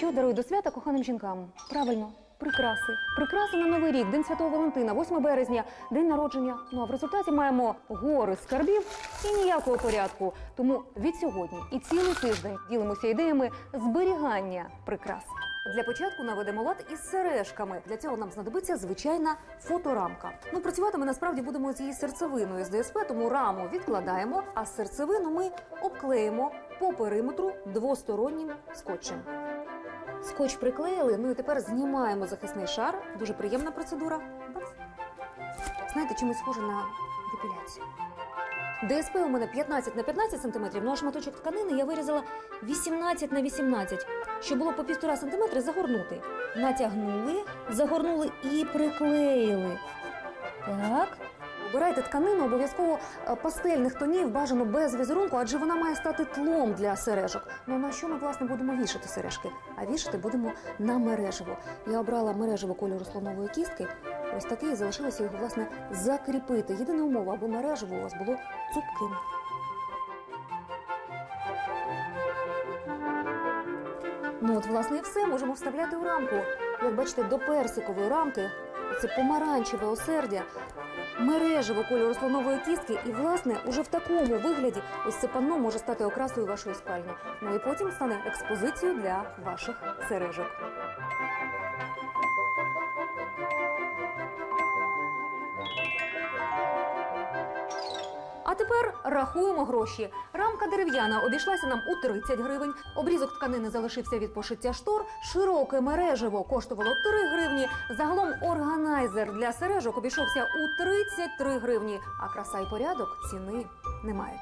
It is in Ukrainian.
Що дарують до свята коханим жінкам? Правильно, прикраси. Прикраси на новий рік, День Святого Валентина, 8 березня, день народження. Ну а в результаті маємо гори скарбів і ніякого порядку. Тому від сьогодні і цілий тиждень ділимося ідеями зберігання прикрас. Для початку наведемо лад із сережками. Для цього нам знадобиться звичайна фоторамка. Ну, працювати ми насправді будемо з її серцевиною з ДСП, тому раму відкладаємо, а серцевину ми обклеїмо по периметру двостороннім скотчем. Скотч приклеїли, ну і тепер знімаємо захисний шар. Дуже приємна процедура. Знаєте, чимось схоже на депіляцію. ДСП у мене 15 на 15 см, ну а шматочок тканини я вирізала 18 на 18, щоб було по півтора сантиметри загорнути. Натягнули, загорнули і приклеїли. Так. Обирайте тканину обов'язково е, пастельних тонів, бажано без візерунку, адже вона має стати тлом для сережок. Ну на що ми власне будемо вішати сережки? А вішати будемо на мережево. Я обрала мережево кольору слонової кістки. Ось такий і залишилося його власне закріпити. Єдина умова, аби мережево у вас було цупким. Ну от, власне, і все можемо вставляти у рамку. Як бачите, до персикової рамки це помаранчеве осердя, мережево кольору слонової кістки, і, власне, уже в такому вигляді ось це панно може стати окрасою вашої спальні. Ну і потім стане експозицією для ваших сережок. А тепер рахуємо гроші. Рамка дерев'яна обійшлася нам у 30 гривень. Обрізок тканини залишився від пошиття штор. Широке мережево коштувало 3 гривні. Загалом органайзер для сережок обійшовся у 33 гривні. А краса і порядок ціни не мають.